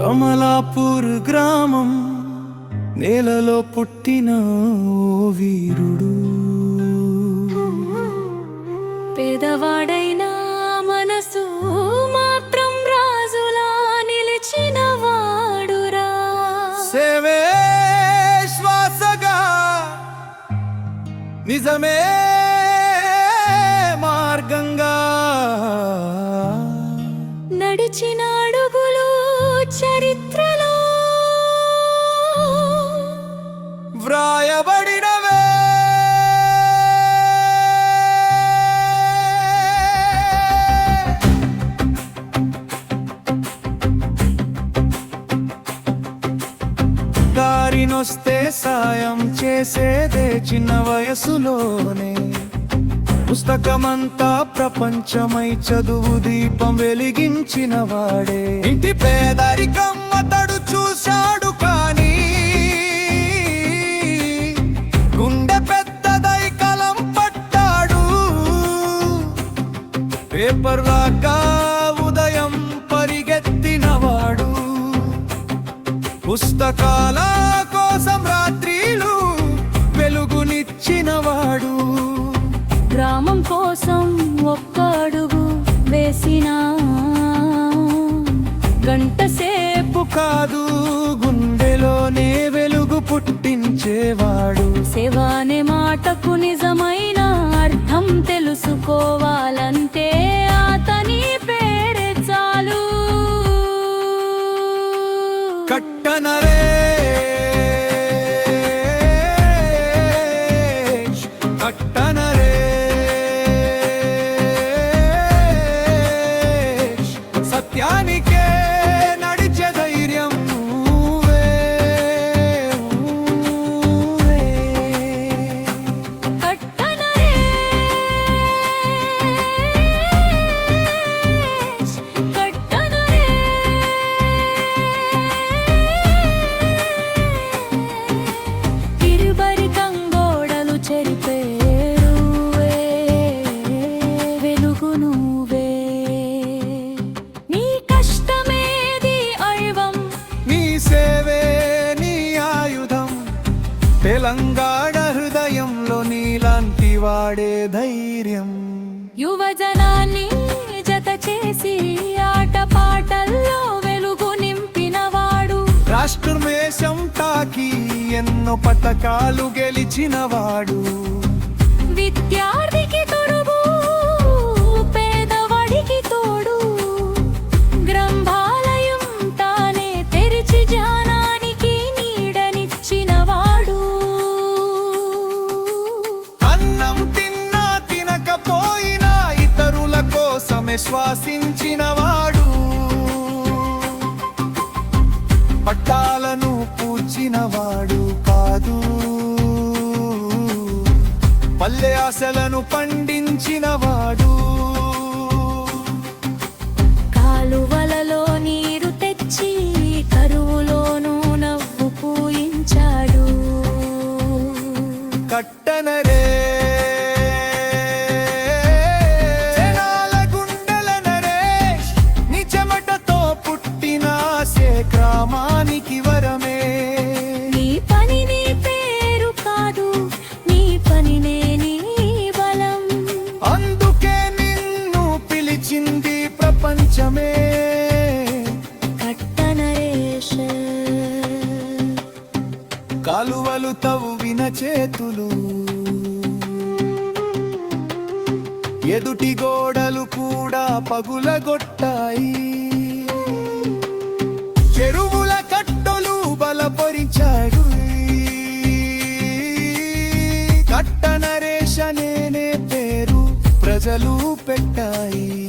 కమలాపూర్ గ్రామం నేలలో పుట్టిన ఓ వీరుడు. పేదవాడైనా మనసు మాత్రం రాజులా నిలిచిన వాడురా సేవే శ్వాసగా నిజమే చేసేదే చిన్న వయసులోనే పుస్తకమంతా ప్రపంచమై చదువు దీపం వెలిగించిన వాడే. ఇంటి పేదరికం అతడు చూశాడు కానీ గుండె పెద్దదై కలం పట్టాడు. పేపర్ లాగా ఉదయం పరిగెత్తినవాడు పుస్తకాల గ్రామం కోసం ఒక్క అడుగు వేసిన. గంట సేపు కాదు గుండెలోనే వెలుగు పుట్టించేవాడు. సేవానే మాటకు నిజమైన అర్థం తెలుసుకోవాలంటే తెలంగాణ హృదయంలో నీలాంటి వాడే ధైర్యం. యువజనాన్ని జత చేసి ఆట పాటల్లో వెలుగు నింపినవాడు. రాష్ట్రమేశం తాకి ఎన్నో పథకాలు గెలిచినవాడు. విద్యార్థికి కోసమే పట్టాలను పూచినవాడు కాదు. పల్లె ఆశలను పండించినవాడు. ఎదుటి గోడలు కూడా పగులగొట్టాయి. చెరువుల కట్టలు బలపరిచాడు. కట్టనరేష నేనే పేరు ప్రజలు పెట్టాయి.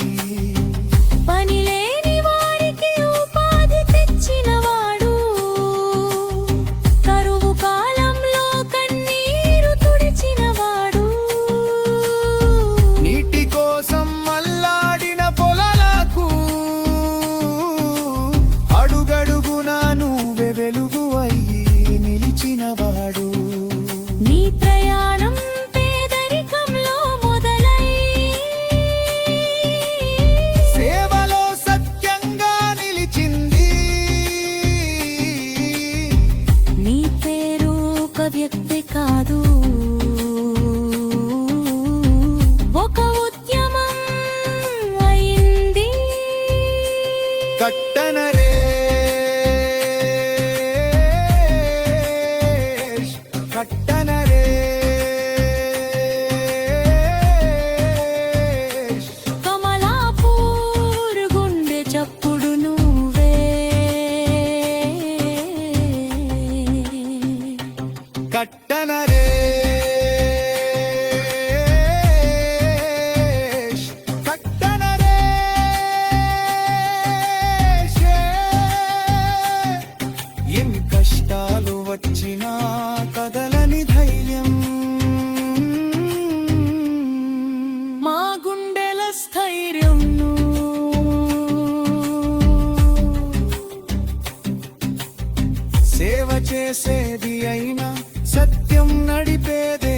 ఒక వ్యక్తి కాదు. స్థైర్యం సేవ చేసేది అయినా సత్యం నడిపేదే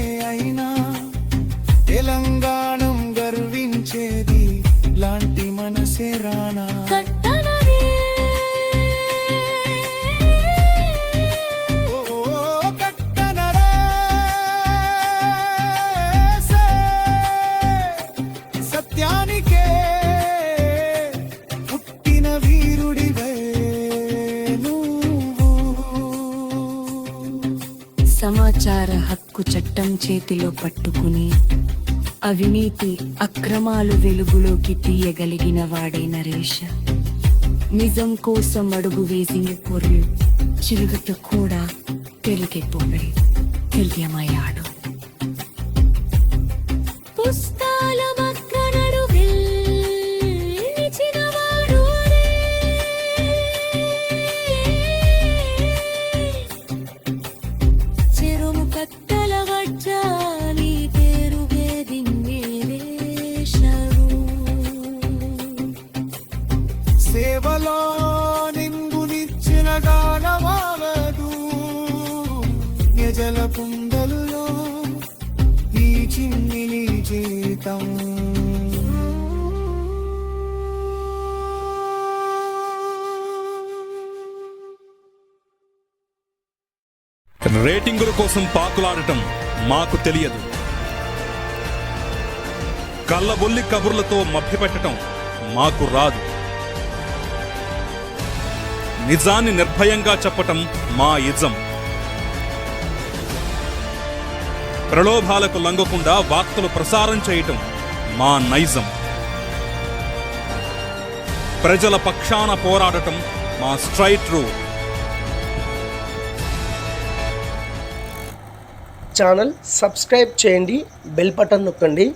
సమాచార హక్కు చట్టం చేతిలో పట్టుకుని అవినీతి అక్రమాలు వెలుగులోకి తీయగలిగిన వాడే నరేష్. నిజం కోసం అడుగు వేసిన పొర్లు చిరుగట కూడా పెరిగిపోయి తెలియమయ్యాడు నిజల కుండల్లో ఈ చిన్నిలి జీతం. రేటింగుల కోసం పాకులాడటం మాకు తెలియదు. కళ్ళబొల్లి కబుర్లతో మభ్యపెట్టడం మాకు రాదు. నిజాన్ని నిర్భయంగా చెప్పటం మా ఇజం. ప్రలోభాలకు లంగకుండా వార్తలు ప్రసారం చేయటం మా నైజం. ప్రజల పక్షాన పోరాడటం మా స్ట్రైట్ రూ ఛానల్ సబ్స్క్రైబ్ చేయండి బెల్ బటన్ నొక్కండి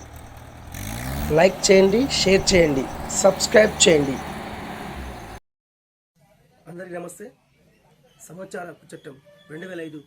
లైక్ చేయండి షేర్ చేయండి సబ్స్క్రైబ్ చేయండి. అందరికీ నమస్తే. సమాచార చట్టం రెండు వేల ఐదు